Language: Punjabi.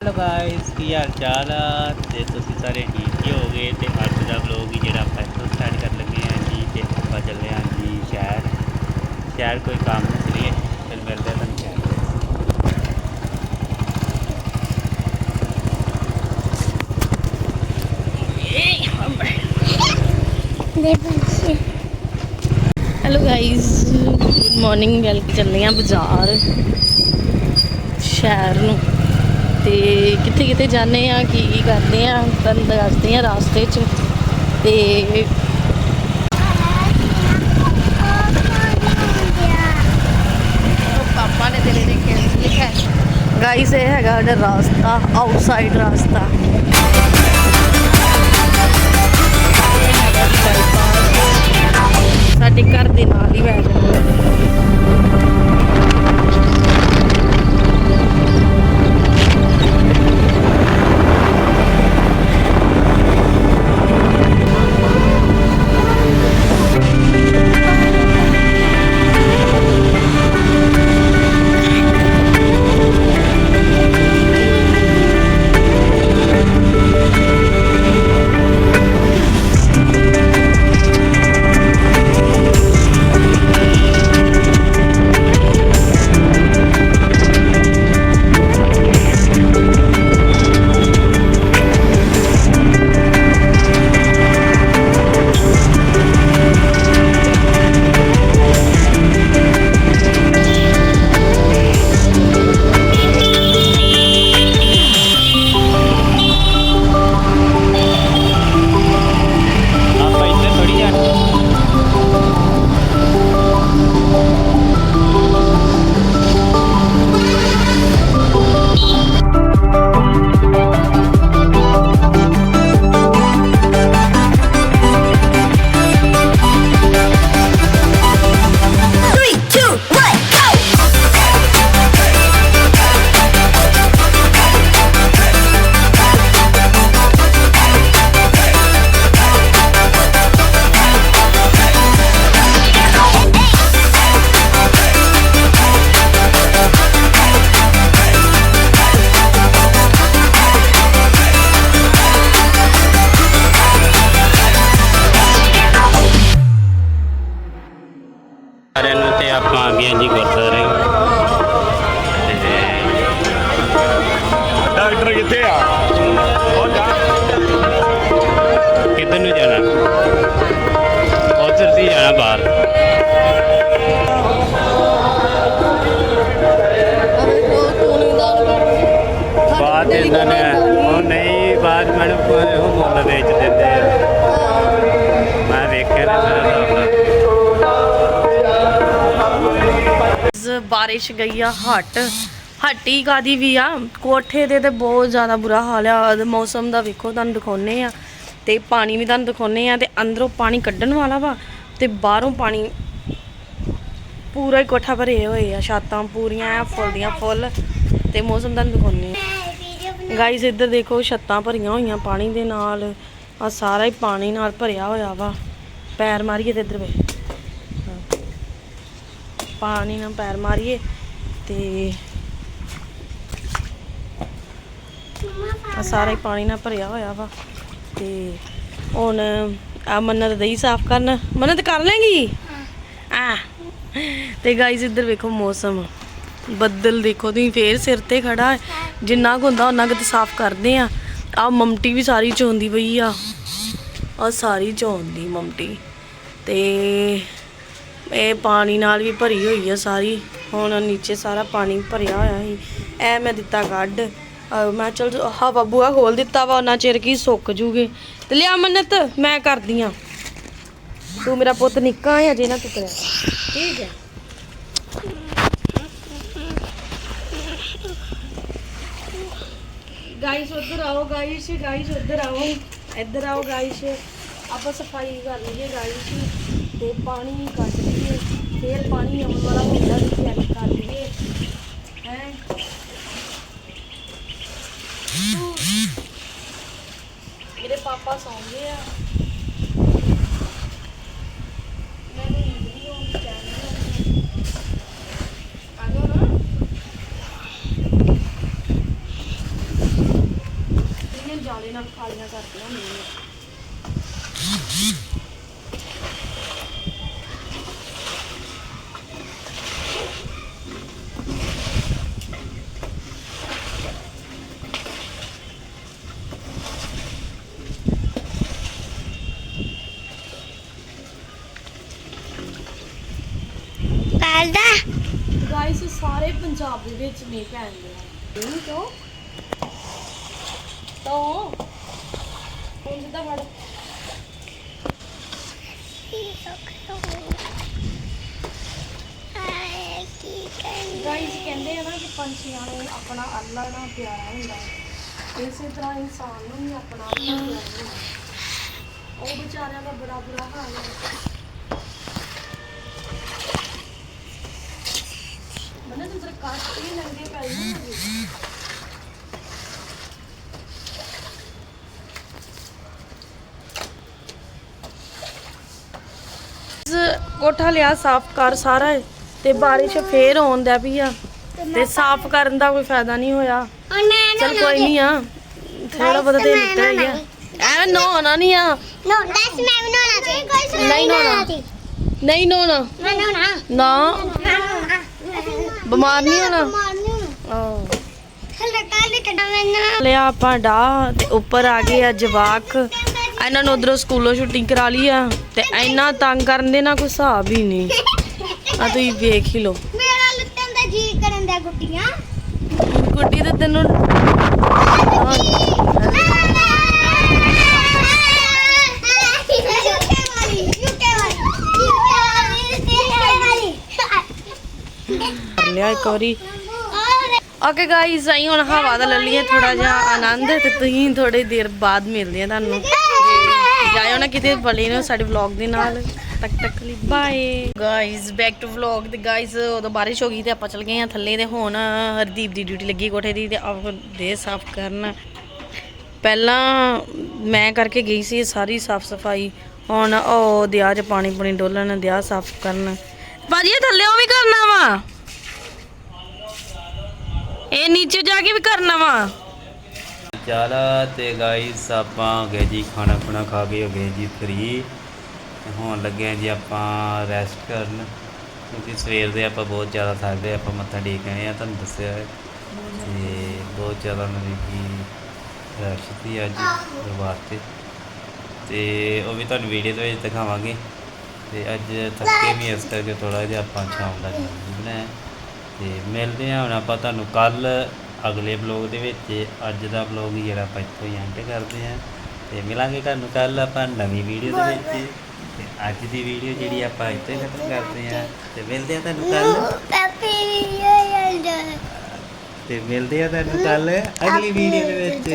ਹੈਲੋ ਗਾਇਸ ਕੀ ਹਾਲ ਚਾਲ ਆ? ਤੇ ਤੁਸੀਂ ਸਾਰੇ ਠੀਕ ਹੀ ਹੋਗੇ ਤੇ ਅੱਜ ਦਾ ਵਲੋਗ ਹੀ ਜਿਹੜਾ ਆਪਾਂ ਇੱਥੋਂ ਸਟਾਰਟ ਕਰ ਲੱਗੇ ਆ ਜੀ, ਤੇ ਆਪਾਂ ਚੱਲੇ ਆ ਜੀ ਸ਼ਹਿਰ। ਸ਼ਹਿਰ ਕੋਈ ਕੰਮ ਨੂੰ ਚਲੀਏ ਫਿਰ ਮਿਲਦੇ ਤੁਹਾਨੂੰ ਸ਼ਹਿਰ hello guys good morning well ਚੱਲੇ ਆ ਬਾਜ਼ਾਰ, ਸ਼ਹਿਰ ਨੂੰ। ਤੇ ਕਿੱਥੇ ਕਿੱਥੇ ਜਾਂਦੇ ਆ ਕੀ ਕੀ ਕਰਦੇ ਆ ਤੁਹਾਨੂੰ ਦੱਸਦੇ ਆ ਰਾਸਤੇ 'ਚ। ਤੇ ਪਾਪਾ ਨੇ ਤੇਰੇ ਲਿਖਿਆ। ਗਾਇਸ ਇਹ ਹੈਗਾ ਸਾਡਾ ਰਾਸਤਾ ਆਊਟਸਾਈਡ ਰਾਸਤਾ। ਆਪਾਂ ਆ ਜੀ ਗੁਰਦੁਆਰੇ ਡਾਕਟਰ ਕਿੱਥੇ ਆ? ਕਿੱਧਰ ਨੂੰ ਜਾਣਾ? ਉਧਰ ਦੀ ਜਾਣਾ ਬਾਹਰ। ਬਾਅਦ ਇਹਨਾਂ ਨੇ। ਉਹ ਨਹੀਂ ਬਾਅਦ ਮੈਨੂੰ ਕੋਈ ਉਹ ਮੁੱਲ ਵੇਚ ਦਿੰਦੇ ਆ। ਮੈਂ ਵੇਖਿਆ ਨਾ ਮੇਰਾ ਬਾਰਿਸ਼ ਗਈ ਆ ਹਟ। ਹੱਟੀ ਕਾਦੀ ਵੀ ਆ? ਕੋਠੇ ਦੇ ਤੇ ਬਹੁਤ ਜ਼ਿਆਦਾ ਬੁਰਾ ਹਾਲ ਆ। ਮੌਸਮ ਦਾ ਵੇਖੋ, ਤੁਹਾਨੂੰ ਦਿਖਾਉਨੇ ਆ। ਤੇ ਪਾਣੀ ਵੀ ਤੁਹਾਨੂੰ ਦਿਖਾਉਨੇ ਆ ਤੇ ਅੰਦਰੋਂ ਪਾਣੀ ਕੱਢਣ ਵਾਲਾ ਵਾ ਤੇ ਬਾਹਰੋਂ ਪਾਣੀ ਪੂਰਾ ਹੀ ਕੋਠਾ ਭਰੇ ਹੋਏ ਆ। ਛਾਤਾਂ ਪੂਰੀਆਂ ਆ ਫੁੱਲ ਦੀਆਂ ਫੁੱਲ ਤੇ ਮੌਸਮ ਤੁਹਾਨੂੰ ਦਿਖਾਉਨੇ ਆ। ਗਾਈਜ਼ ਇੱਧਰ ਦੇਖੋ, ਛੱਤਾਂ ਭਰੀਆਂ ਹੋਈਆਂ ਪਾਣੀ ਦੇ ਨਾਲ। ਆ ਸਾਰਾ ਹੀ ਪਾਣੀ ਨਾਲ ਭਰਿਆ ਹੋਇਆ ਵਾ। ਪੈਰ ਮਾਰੀਏ ਤੇ ਇੱਧਰ ਵੇ। ਪਾਣੀ ਨਾਲ ਪੈਰ ਮਾਰੀਏ ਤੇ ਆ ਸਾਰਾ ਹੀ ਪਾਣੀ ਨਾਲ ਭਰਿਆ ਹੋਇਆ ਵਾ ਤੇ ਹੁਣ ਆ ਮੰਨਤ ਦਈ ਸਾਫ਼ ਕਰਨ। ਮੰਨਤ ਕਰ ਲੇਗੀ? ਆ ਤੇ ਗਾਈਜ਼ ਇੱਧਰ ਵੇਖੋ ਮੌਸਮ। ਬੱਦਲ ਦੇਖੋ ਤੁਸੀਂ ਫੇਰ ਸਿਰ ਤੇ ਖੜਾ ਜਿੰਨਾ ਕੁ ਹੁੰਦਾ ਉਹਨਾਂ ਕੁ ਤੇ ਸਾਫ਼ ਕਰਦੇ ਆ ਆ ਮਮਟੀ ਵੀ ਸਾਰੀ ਚੋਂਦੀ ਪਈ ਆ। ਆ ਸਾਰੀ ਚੋਂਦੀ ਮਮਟੀ। ਤੇ ਇਹ ਪਾਣੀ ਨਾਲ ਵੀ ਭਰੀ ਹੋਈ ਆ ਸਾਰੀ। ਹੁਣ ਨੀਚੇ ਸਾਰਾ ਪਾਣੀ ਭਰਿਆ ਹੋਇਆ ਸੀ। ਐ ਮੈਂ ਦਿੱਤਾ ਕੱਢ। ਅਹ ਮੈਂ ਚਲ ਹਵਾ ਬੂਆ ਖੋਲ ਦਿੱਤਾ ਵਾ, ਉਹਨਾਂ ਚਿਰ ਕੀ ਸੁੱਕ ਜੂਗੇ। ਤੇ ਲਿਆ ਮੰਨਤ, ਮੈਂ ਕਰਦੀ ਆ। ਤੂੰ ਮੇਰਾ ਪੁੱਤ ਨਿੱਕਾ ਹੈ ਅਜੇ ਨਾ ਟੁਕਰਿਆ ਠੀਕ ਹੈ। ਗਾਈਸ ਉਧਰ ਆਓ ਗਾਈਸ ਗਾਈਸ ਉਧਰ ਆਓ। ਇੱਧਰ ਆਓ ਗਾਈਸ ਆਪਾਂ ਸਫ਼ਾਈ ਕਰ ਲਈਏ ਗਾਈਸ ਤੇ ਪਾਣੀ ਕੱਢ ਫੇਰ ਪਾਣੀ ਆਉਣ ਵਾਲਾ ਹੁੰਦਾ ਵੀ ਚੈੱਕ ਕਰ ਲਈਏ। ਹੈ? ਮੇਰੇ ਪਾਪਾ ਸੌਂ ਗਏ ਆ। ਮੈਨੂੰ ਨਹੀਂ ਆਉਂਦੀ ਚੈਨ ਆ। ਜਾਓ ਨਾ। ਜਾਲੇ ਨਾਲ ਖਾਲੀਆਂ ਕਰਦੀਆਂ ਹੁੰਦੀਆਂ ਪਾਲਦਾ ਗਾਇਸ ਸਾਰੇ ਪੰਜਾਬ ਦੇ ਵਿੱਚ ਮੀਂਹ ਪੈਣ ਡਿਆ ਨਹੀਂ ਕਿਉਂ ਤਾਂ ਹੁਣ ਜਿੱਦਾਂ ਫੜ ਗਾਇਸ ਕਹਿੰਦੇ ਆ ਨਾ ਕਿ ਪੰਛੀਆਂ ਨੂੰ ਆਪਣਾ ਅੱਲਾ ਨਾ ਪਿਆਰਾ ਹੁੰਦਾ ਹੈ। ਇਸੇ ਤਰ੍ਹਾਂ ਇਨਸਾਨ ਨੂੰ ਵੀ ਆਪਣਾ ਅੱਲਾ ਪਿਆਰਾ ਹੁੰਦਾ ਹੈ। ਉਹ ਵਿਚਾਰਿਆਂ ਦਾ ਬੜਾ ਬੁਰਾ ਹਾਲ ਹੈ ਮਨੇ ਤੂੰ ਤੇਰੇ ਕੱਟ ਹੀ ਲੰਗੇ ਕੋਠਾ ਲਿਆ ਸਾਫ਼ ਕਰ ਸਾਰਾ ਤੇ ਬਾਰਿਸ਼ ਫੇਰ ਹੋਣ ਦਾ ਵੀ ਆ। ਤੇ ਸਾਫ਼ ਕਰਨ ਦਾ ਕੋਈ ਫਾਇਦਾ ਨਹੀਂ ਹੋਇਆ। ਚਲ ਕੋਈ ਨਹੀਂ ਆ ਥੋੜਾ ਬਹੁਤਾ ਤੇ ਨਿਕਲ ਗਿਆ ਐ ਨਹਾਉਣਾ ਨਹੀਂ ਆ। ਨੋ ਦੱਸ ਮੈਂ ਬਣਾਉਣਾ ਤੇ ਨਹੀਂ ਨਹਾਉਣਾ। ਨਹੀਂ ਨਹਾਉਣਾ। ਨਹਾਉਣਾ। ਨਾ। ਬਿਮਾਰ ਨਹੀਂ ਹੋਣਾ? ਮਾਰ ਨਹੀਂ ਹੋਣਾ। ਆਹ। ਹਲੇ ਕੱਲ ਕੱਢਾ ਮੈਂ ਨਾ। ਲਿਆ ਆਪਾਂ ਡਾ ਤੇ ਉੱਪਰ ਆ ਗਏ ਆ ਜਵਾਕ। ਇਹਨਾਂ ਨੂੰ ਉਧਰੋਂ ਸਕੂਲੋਂ ਛੁੱਟੀ ਕਰਾ ਲਈ ਆ ਤੇ ਇੰਨਾ ਤੰਗ ਕਰਨ ਦੇ ਨਾ ਕੋਈ ਹਿਸਾਬ ਹੀ ਨਹੀਂ। ਆ ਤੁਸੀਂ ਵੇਖ ਹੀ ਲਓ। ਮੇਰਾ ਲੁੱਟਣ ਦਾ ਜੀ ਕਰਨ ਦਾ ਗੁੱਡੀਆਂ। ਗੁੱਡੀ ਤੇ ਤੈਨੂੰ ਇੱਕ ਵਾਰੀ। ਓਕੇ ਗਾਈਜ਼ ਆਈ ਹੁਣ ਹਵਾ ਦਾ ਲੈ ਲਈਏ ਥੋੜਾ ਜਿਹਾ ਆਨੰਦ ਤੇ ਤੁਸੀਂ ਥੋੜੀ ਦੇਰ ਬਾਅਦ ਮਿਲਦੇ ਆ ਤੁਹਾਨੂੰ। ਜਾਇਓ ਨਾ ਕਿਤੇ ਬਲੇ ਨੇ ਸਾਡੇ ਵਲੌਗ ਦੇ ਨਾਲ। ਤੱਕ ਤੱਕ ਲਈ। Bye guys back to vlog ਤੇ ਗਾਈਜ਼ ਉਦੋਂ ਬਾਰਿਸ਼ ਹੋ ਗਈ ਤੇ ਆਪਾਂ ਚਲ ਗਏ ਆ ਥੱਲੇ ਤੇ ਹੁਣ ਹਰਦੀਪ ਦੀ ਡਿਊਟੀ ਲੱਗੀ ਕੋਠੇ ਦੀ ਤੇ ਆਪ ਦੇ ਸਾਫ਼ ਕਰਨ। ਪਹਿਲਾਂ ਮੈਂ ਕਰਕੇ ਗਈ ਸੀ ਸਾਰੀ ਸਾਫ਼ ਸਫ਼ਾਈ। ਹੁਣ ਉਹ ਦਿਆ ਚ ਪਾਣੀ ਪੂਣੀ ਡੋਲਣ, ਦਿਆ ਸਾਫ਼ ਕਰਨ। ਭਾਜੀ, ਇਹ ਥੱਲੇ ਉਹ ਵੀ ਕਰਨਾ ਵਾ। ਇਹ ਨੀਚੇ ਜਾ ਕੇ ਵੀ ਕਰਨਾ ਵਾ। ਚੱਲ ਤੇ ਗਾਈਸ ਆਪਾਂ ਹੋ ਗਏ ਜੀ, ਖਾਣਾ ਖੁਣਾ ਖਾ ਕੇ ਹੋ ਗਏ ਜੀ ਫ੍ਰੀ ਹੁਣ ਲੱਗੇ ਆ ਜੀ ਆਪਾਂ ਰੈਸਟ ਕਰਨ। ਕਿਉਂਕਿ ਸਵੇਰ ਦੇ ਆਪਾਂ ਬਹੁਤ ਜ਼ਿਆਦਾ ਥੱਕਦੇ ਗਏ, ਆਪਾਂ ਮੱਥਾ ਟੇਕ ਆਏ ਆ, ਤੁਹਾਨੂੰ ਦੱਸਿਆ ਹੈ। ਤੇ ਬਹੁਤ ਜ਼ਿਆਦਾ ਮਤਲਬ ਕਿ ਰਸ਼ ਸੀ ਅੱਜ ਦਰਬਾਰ ਤੇ। ਤੇ ਉਹ ਵੀ ਤੁਹਾਨੂੰ ਵੀਡੀਓ ਦੇ ਵਿੱਚ ਦਿਖਾਵਾਂਗੇ। ਤੇ ਅੱਜ ਥੱਕੇ ਵੀ ਇਸ ਕਰਕੇ ਥੋੜਾ ਜਿਹਾ ਆਪਾਂ ਸ਼ਾਮ ਦਾ ਖਾਣਾ ਬਣਾਇਆ। ਤੇ ਮਿਲਦੇ ਹਾਂ ਹੁਣ ਆਪਾਂ ਤੁਹਾਨੂੰ ਕੱਲ ਅਗਲੇ ਬਲੌਗ ਦੇ ਵਿੱਚ। ਅੱਜ ਦਾ ਬਲੌਗ ਜਿਹੜਾ ਆਪਾਂ ਇੱਥੋਂ ਹੀ ਐਂਡ ਕਰਦੇ ਹਾਂ। ਤੇ ਮਿਲਾਂਗੇ ਤੁਹਾਨੂੰ ਕੱਲ ਆਪਾਂ ਨਵੀਂ ਵੀਡੀਓ ਦੇ ਵਿੱਚ। ਤੇ ਅੱਜ ਦੀ ਵੀਡੀਓ ਜਿਹੜੀ ਆਪਾਂ ਇੱਥੇ ਖਤਮ ਕਰਦੇ ਹਾਂ। ਤੇ ਮਿਲਦੇ ਹਾਂ ਤੁਹਾਨੂੰ ਕੱਲ ਤੇ ਮਿਲਦੇ ਹਾਂ ਤੁਹਾਨੂੰ ਕੱਲ ਅਗਲੀ ਵੀਡੀਓ ਦੇ ਵਿੱਚ।